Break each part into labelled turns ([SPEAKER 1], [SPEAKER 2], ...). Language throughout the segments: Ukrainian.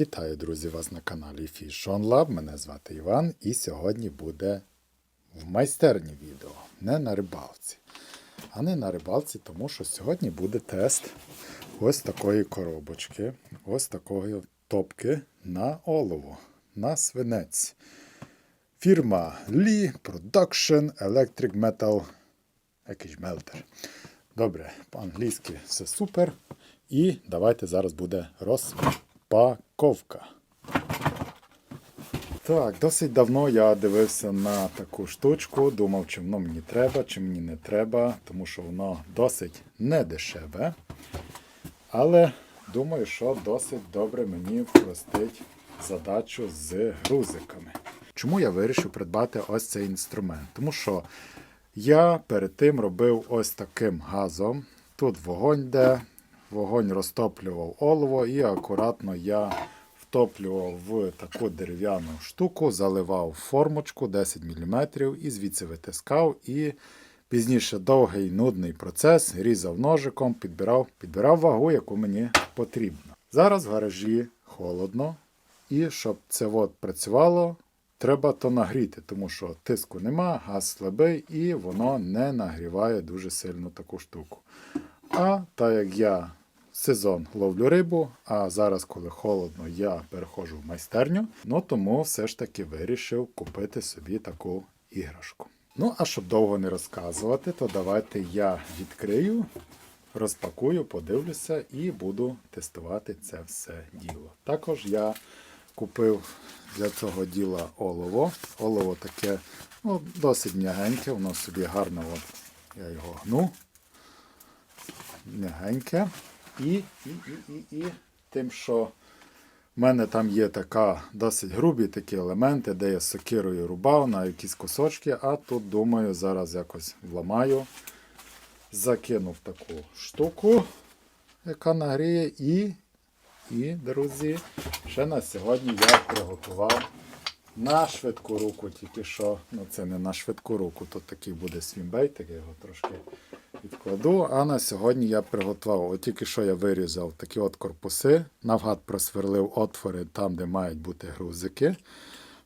[SPEAKER 1] Вітаю, друзі, вас на каналі Fish On Lab. Мене звати Іван, і сьогодні буде в майстерні відео, не на рибалці. А не на рибалці, тому що сьогодні буде тест ось такої коробочки, ось такої топки на олово, на свинець. Фірма Lee Production Electric Metal якийсь мелтер. Добре, по-англійськи все супер. І давайте зараз буде розпаковка. Так, досить давно я дивився на таку штучку, думав, чи воно мені треба, чи мені не треба, тому що воно досить недешеве. Але думаю, що досить добре мені впростить задачу з грузиками. Чому я вирішив придбати ось цей інструмент? Тому що я перед тим робив ось таким газом. Тут вогонь йде, вогонь розтоплював олово і акуратно я втоплював в таку дерев'яну штуку, заливав формочку 10 мм і звідси витискав. І пізніше довгий нудний процес, різав ножиком, підбирав, підбирав вагу, яку мені потрібно. Зараз в гаражі холодно, і щоб це от працювало, треба то нагріти, тому що тиску нема, газ слабий і воно не нагріває дуже сильно таку штуку. А так як я сезон ловлю рибу, а зараз, коли холодно, я переходжу в майстерню, ну тому все ж таки вирішив купити собі таку іграшку. Ну, а щоб довго не розказувати, то давайте я відкрию, розпакую, подивлюся і буду тестувати це все діло. Також я купив для цього діла олово. Олово таке ну, досить м'ягеньке, воно собі гарно, от, я його гну. М'ягеньке. І, і, і, і, і тим, що в мене там є така досить грубі такі елементи, де я сокирою рубав на якісь кусочки, а тут, думаю, зараз якось вламаю. Закинув таку штуку, яка нагріє, і, і, друзі, ще на сьогодні я приготував на швидку руку, тільки що, ну це не на швидку руку, тут такий буде свімбейт, я його трошки відкладу. А на сьогодні я приготував, от тільки що я вирізав такі от корпуси, навгад просверлив отвори там, де мають бути грузики.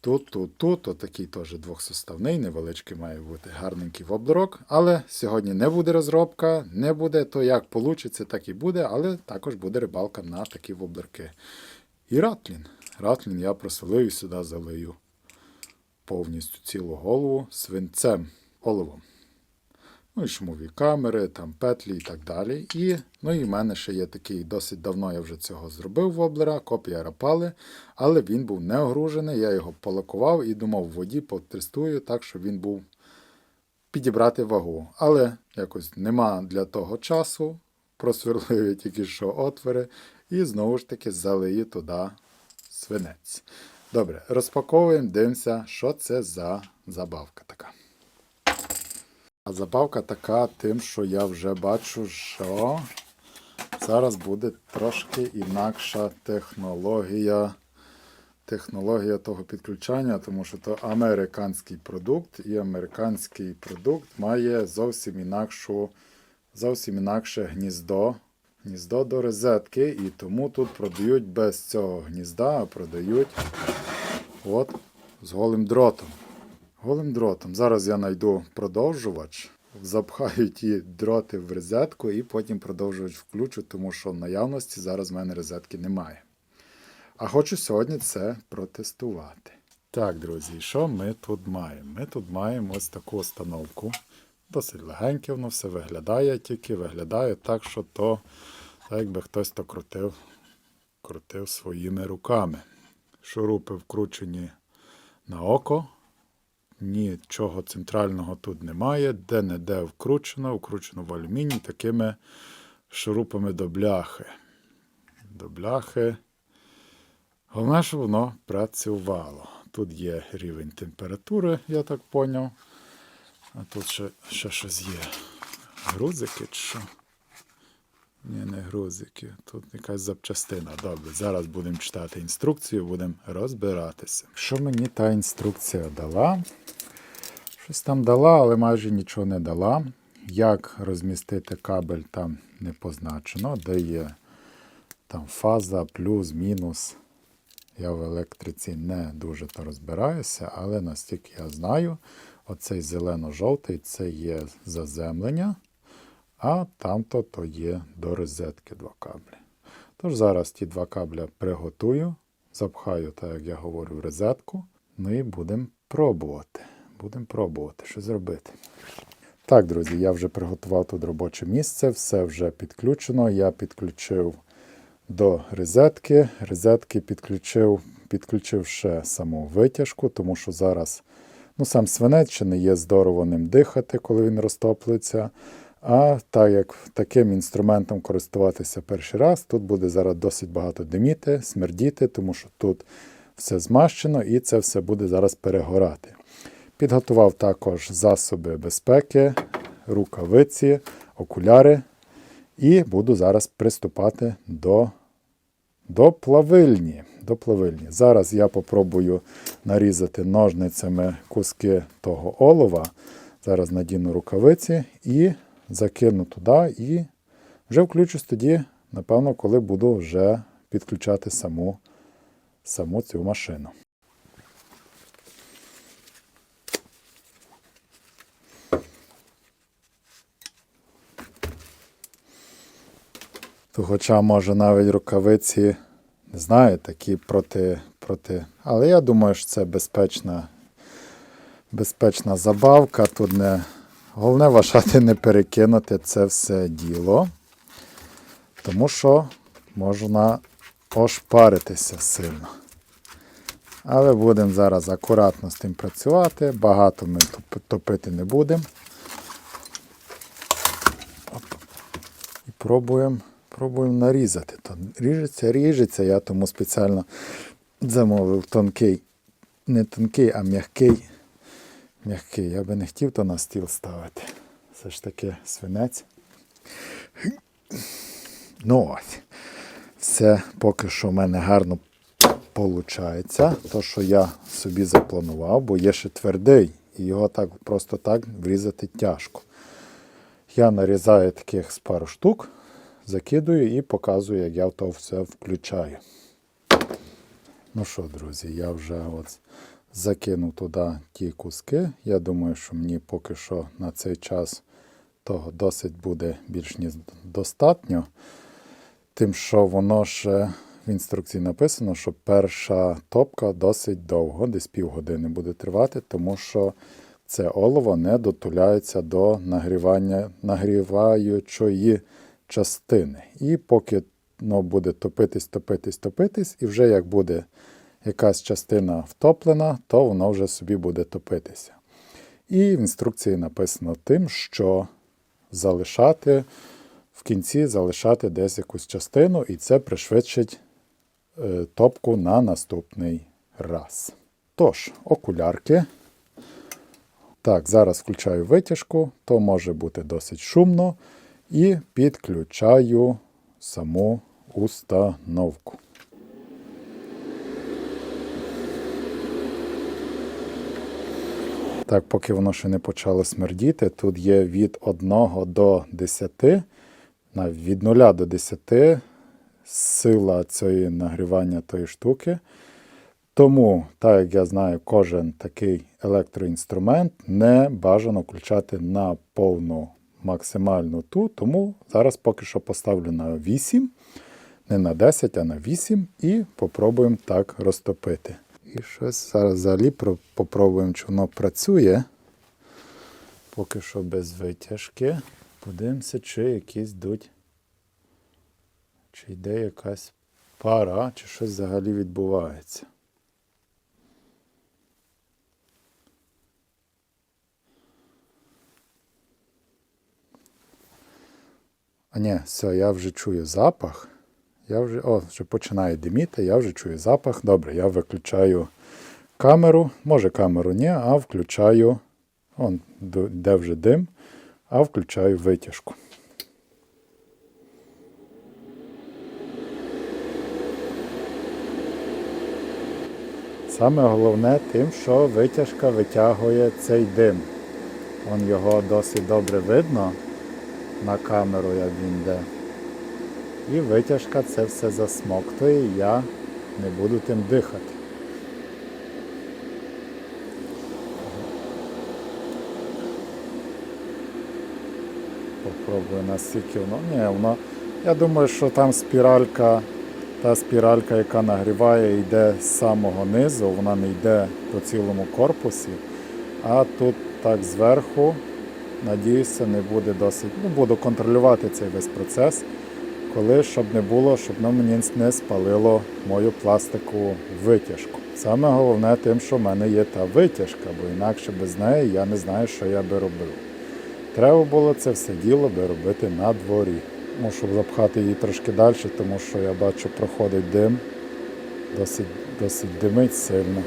[SPEAKER 1] Тут, тут, тут, отакий теж двохсоставний, невеличкий має бути гарненький воблерок. Але сьогодні не буде розробка, не буде то як вийде, так і буде, але також буде рибалка на такі воблерки. І ратлін. Ратлін я просолив і сюди залию повністю цілу голову свинцем, оливом. Ну і шумові камери, там петлі і так далі. І, ну і в мене ще є такий, досить давно я вже цього зробив воблера, копія рапали, але він був не огружений, я його полакував і думав, в воді потестую так, щоб він був підібрати вагу. Але якось нема для того часу. Просверлив тільки що отвори, і знову ж таки залию туди свинець. Добре, розпаковуємо, дивимося, що це за забавка така. А забавка така тим, що я вже бачу, що зараз буде трошки інакша технологія. Технологія того підключання, тому що то американський продукт, і американський продукт має зовсім інакшу, зовсім інакше гніздо. Гніздо до розетки, і тому тут продають без цього гнізда, а продають от з голим дротом. Голим дротом. Зараз я знайду продовжувач, запхаю ті дроти в розетку і потім продовжувач включу, тому що в наявності зараз в мене розетки немає. А хочу сьогодні це протестувати. Так, друзі, що ми тут маємо? Ми тут маємо ось таку установку. Досить легеньке воно все виглядає, тільки виглядає так, що то, так якби хтось то крутив, крутив своїми руками. Шурупи вкручені на око. Нічого центрального тут немає. Де-не-де вкручено, вкручено в алюміній такими шурупами до бляхи. До бляхи. Головне, щоб воно працювало. Тут є рівень температури, я так поняв. А тут ще, ще щось є. Грузики чи що? Ні, не грузики. Тут якась запчастина. Добре, зараз будемо читати інструкцію, будемо розбиратися. Що мені та інструкція дала? Щось там дала, але майже нічого не дала. Як розмістити кабель там не позначено, де є там фаза, плюс, мінус. Я в електриці не дуже то розбираюся, але настільки я знаю, оцей зелено-жовтий це є заземлення, а тамто то є до розетки два каблі. Тож зараз ті два кабля приготую, запхаю, так як я говорю, в розетку, ну і будемо пробувати. Будемо пробувати, що зробити. Так, друзі, я вже приготував тут робоче місце, все вже підключено. Я підключив до розетки. Розетки підключив, підключив ще саму витяжку, тому що зараз ну, сам свинець ще не є здорово ним дихати, коли він розтоплюється. А так як таким інструментом користуватися перший раз, тут буде зараз досить багато диміти, смердіти, тому що тут все змащено і це все буде зараз перегорати. Підготував також засоби безпеки, рукавиці, окуляри. І буду зараз приступати до, до плавильні. До плавильні. Зараз я попробую нарізати ножницями куски того олова. Зараз надіну рукавиці і закину туди, і вже включусь тоді, напевно, коли буду вже підключати саму, саму цю машину. То хоча, може, навіть рукавиці, не знаю, такі проти, проти. Але я думаю, що це безпечна, безпечна забавка. Тут не головне вважати не перекинути це все діло, тому що можна ошпаритися сильно. Але будемо зараз акуратно з тим працювати. Багато ми топити не будемо. І пробуємо пробуємо нарізати. То ріжеться, ріжеться. Я тому спеціально замовив тонкий, не тонкий, а м'який. М'який. Я би не хотів то на стіл ставити. Все ж таки свинець. Ну ось. Все поки що в мене гарно виходить. То, що я собі запланував, бо є ще твердий, і його так просто так врізати тяжко. Я нарізаю таких з пару штук, закидую і показую, як я то все включаю. Ну що, друзі, я вже от закинув туди ті куски. Я думаю, що мені поки що на цей час того досить буде більш ніж достатньо. Тим, що воно ще в інструкції написано, що перша топка досить довго, десь півгодини буде тривати, тому що це олово не дотуляється до нагрівання нагріваючої частини. І поки воно буде топитись, топитись, топитись, і вже як буде якась частина втоплена, то воно вже собі буде топитися. І в інструкції написано тим, що залишати в кінці залишати десь якусь частину, і це пришвидшить е, топку на наступний раз. Тож, окулярки. Так, зараз включаю витяжку, то може бути досить шумно. І підключаю саму установку. Так, поки воно ще не почало смердіти, тут є від 1 до 10, навіть від 0 до 10 сила цієї нагрівання тої штуки. Тому, так як я знаю, кожен такий електроінструмент не бажано включати на повну максимальну ту, тому зараз поки що поставлю на 8, не на 10, а на 8 і попробуємо так розтопити. І щось зараз взагалі попробуємо, чи воно працює. Поки що без витяжки. Подивимося, чи якісь йдуть. Чи йде якась пара, чи щось взагалі відбувається. А ні, все, я вже чую запах. Я вже, о, вже починає диміти, я вже чую запах. Добре, я виключаю камеру. Може камеру ні, а включаю. Он, де вже дим, а включаю витяжку. Саме головне тим, що витяжка витягує цей дим. Он його досить добре видно на камеру, як він йде. І витяжка це все засмоктує. і Я не буду тим дихати. Попробую наскільки воно. Ні, воно. Я думаю, що там спіралька, та спіралька, яка нагріває, йде з самого низу, вона не йде по цілому корпусі. А тут так зверху, надіюся, не буде досить. Ну, буду контролювати цей весь процес, коли щоб не було, щоб воно мені не спалило мою пластикову витяжку. Саме головне тим, що в мене є та витяжка, бо інакше без неї я не знаю, що я би робив. Треба було це все діло би робити на дворі. Мушу запхати її трошки далі, тому що я бачу, проходить дим. Досить, досить димить сильно.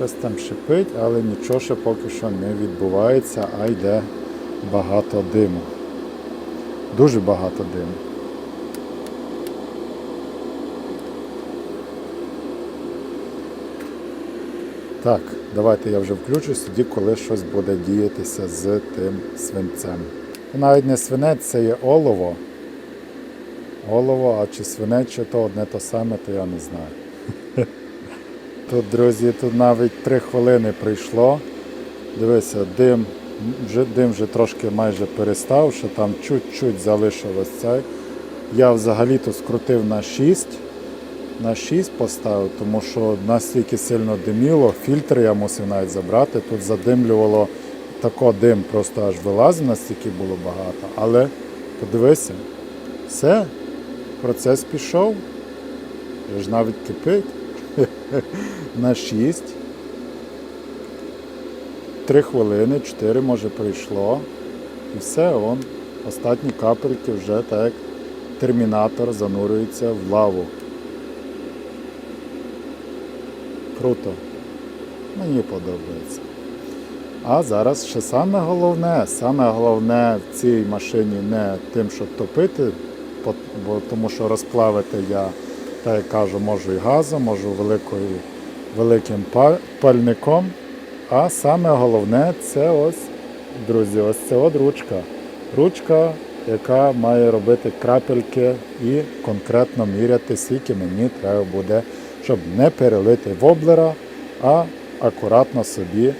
[SPEAKER 1] Щось там шипить, але нічого ще поки що не відбувається, а йде багато диму. Дуже багато диму. Так, давайте я вже включусь тоді, коли щось буде діятися з тим свинцем. Навіть не свинець, це є олово. Олово, а чи свинець, чи то одне то саме, то я не знаю. Тут, друзі, тут навіть три хвилини прийшло. Дивися, дим, вже, дим вже трошки майже перестав, ще там чуть-чуть залишилось цей. Я взагалі-то скрутив на 6 на 6 поставив, тому що настільки сильно диміло, фільтр я мусив навіть забрати. Тут задимлювало тако дим, просто аж вилазив, настільки було багато. Але подивися, все, процес пішов. Ж навіть кипить. На 6. 3 хвилини, 4 може прийшло. І все, он, останні капельки вже так термінатор занурюється в лаву. Круто. Мені подобається. А зараз ще саме головне, саме головне в цій машині не тим, щоб топити, бо тому що розплавити я, так як кажу, можу і газом, можу великою, великим пальником. А саме головне це ось, друзі, ось це от ручка. Ручка, яка має робити крапельки і конкретно міряти, скільки мені треба буде, щоб не перелити воблера, а акуратно собі,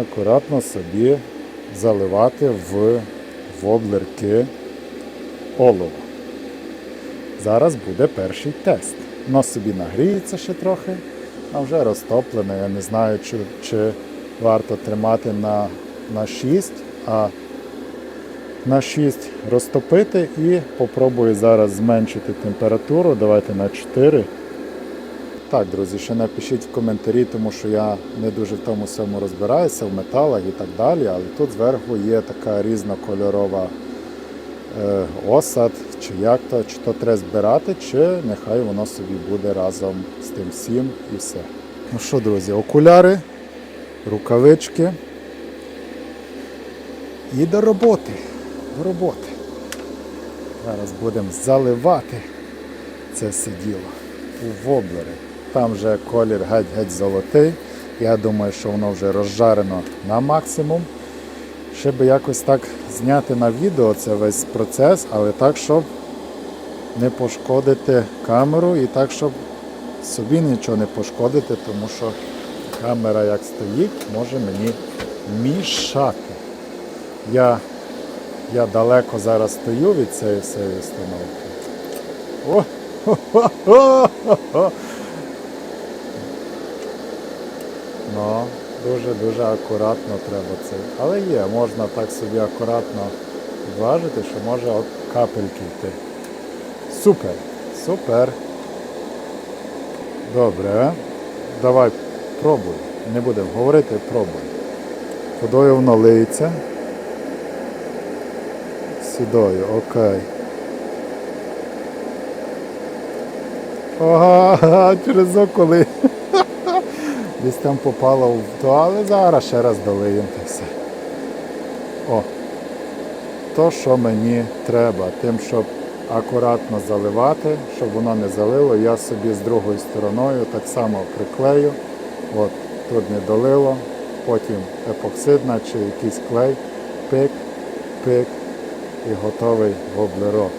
[SPEAKER 1] акуратно собі заливати в воблерки олова. Зараз буде перший тест. Воно собі нагріється ще трохи, а вже розтоплене. Я не знаю, чи, чи варто тримати на, на 6, а на 6 розтопити і попробую зараз зменшити температуру. Давайте на 4. Так, друзі, ще напишіть в коментарі, тому що я не дуже в тому всьому розбираюся, в металах і так далі, але тут зверху є така різнокольорова е, осад, чи як то, чи то треба збирати, чи нехай воно собі буде разом з тим всім і все. Ну що, друзі, окуляри, рукавички і до роботи. До роботи. Зараз будемо заливати це все діло у воблери. Там вже колір геть-геть золотий. Я думаю, що воно вже розжарено на максимум. Ще би якось так зняти на відео це весь процес, але так, щоб не пошкодити камеру і так, щоб собі нічого не пошкодити, тому що камера як стоїть, може мені мішати. Я, я далеко зараз стою від цієї всієї установки. О! Хо-хо-хо-хо-хо! Ну, дуже-дуже акуратно треба це. Але є, можна так собі акуратно важити, що може от капельки йти. Супер, супер. Добре. Давай пробуй. Не будемо говорити, пробуй. Водою воно лиється. Сюдою, окей. Ага, через околи. Десь там попало в то, але зараз ще раз долиємо та все. О, то, що мені треба, тим, щоб акуратно заливати, щоб воно не залило, я собі з другою стороною так само приклею. От, тут не долило, потім епоксидна чи якийсь клей, пик пик і готовий воблерок.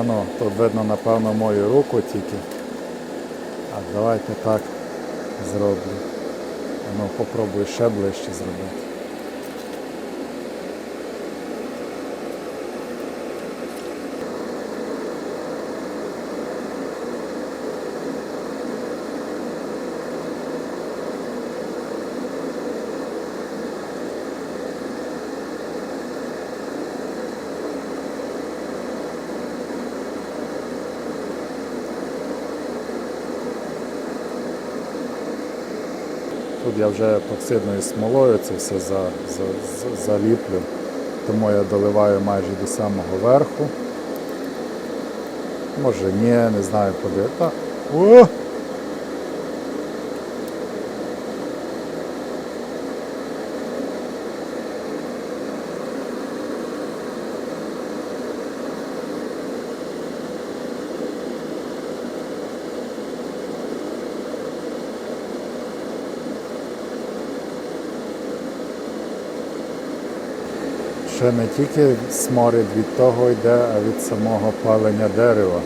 [SPEAKER 1] Ано, тут видно, напевно, мою руку тільки. А давайте так зроблю. Ану, попробую ще ближче зробити. Я вже епоксидною смолою це все за, за, за- заліплю, тому я доливаю майже до самого верху. Може ні, не знаю куди. О! Ще не тільки сморід від того йде, а від самого палення дерева.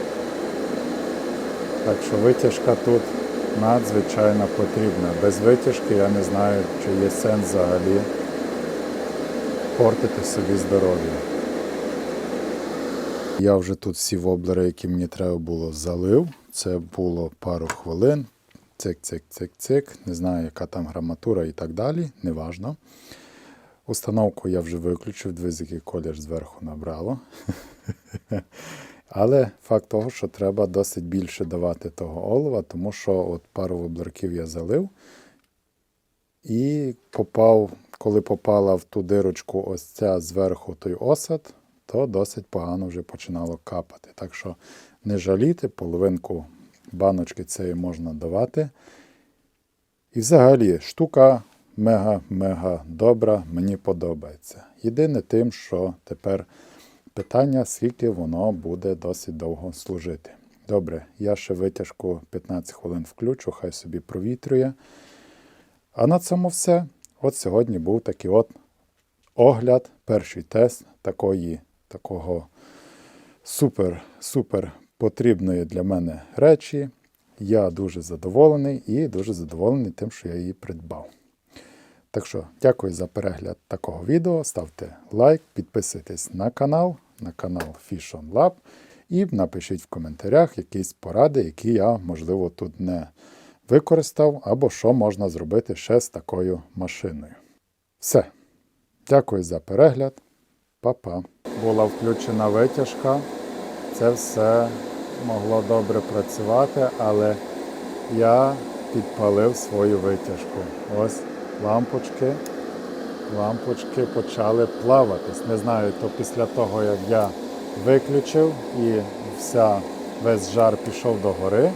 [SPEAKER 1] Так що витяжка тут надзвичайно потрібна. Без витяжки я не знаю, чи є сенс взагалі портити собі здоров'я. Я вже тут всі воблери, які мені треба було, залив. Це було пару хвилин. Цик-цик-цик-цик. Не знаю, яка там граматура і так далі, неважно. Установку я вже виключив, дивись, колір зверху набрало. Але факт того, що треба досить більше давати того олова, тому що от пару воблерків я залив і попав, коли попала в ту дирочку ось ця зверху той осад, то досить погано вже починало капати. Так що не жаліти, половинку баночки цієї можна давати. І взагалі штука мега-мега добра, мені подобається. Єдине тим, що тепер питання, скільки воно буде досить довго служити. Добре, я ще витяжку 15 хвилин включу, хай собі провітрює. А на цьому все. От сьогодні був такий от огляд, перший тест такої, такого супер-супер потрібної для мене речі. Я дуже задоволений і дуже задоволений тим, що я її придбав. Так що, дякую за перегляд такого відео. Ставте лайк, підписуйтесь на канал, на канал Fish on Lab і напишіть в коментарях якісь поради, які я, можливо, тут не використав, або що можна зробити ще з такою машиною. Все. Дякую за перегляд. Па-па. Була включена витяжка. Це все могло добре працювати, але я підпалив свою витяжку. Ось лампочки. Лампочки почали плаватись. Не знаю, то після того, як я виключив і вся, весь жар пішов до гори.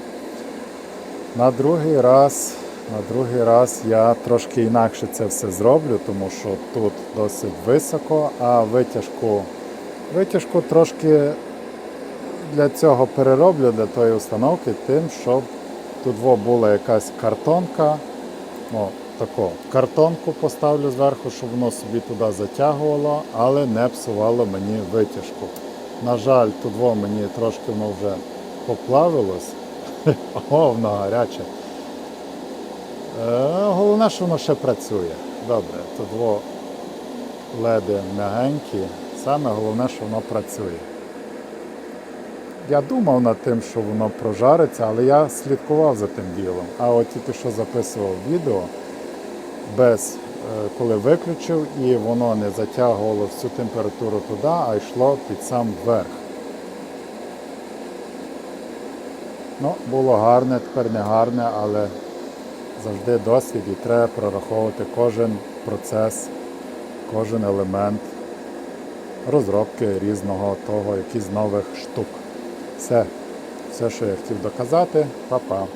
[SPEAKER 1] На другий раз, на другий раз я трошки інакше це все зроблю, тому що тут досить високо, а витяжку, витяжку трошки для цього перероблю для тої установки, тим, щоб тут була якась картонка. О, таку картонку поставлю зверху, щоб воно собі туди затягувало, але не псувало мені витяжку. На жаль, тут во мені трошки воно вже поплавилось. О, воно гаряче. Е, головне, що воно ще працює. Добре, тут во леди м'ягенькі. Саме головне, що воно працює. Я думав над тим, що воно прожариться, але я слідкував за тим ділом. А от тільки що записував відео, без, е, коли виключив, і воно не затягувало всю температуру туди, а йшло під сам верх. Ну, було гарне, тепер не гарне, але завжди досвід і треба прораховувати кожен процес, кожен елемент розробки різного того, якісь нових штук. Все, все, що я хотів доказати, Па-па.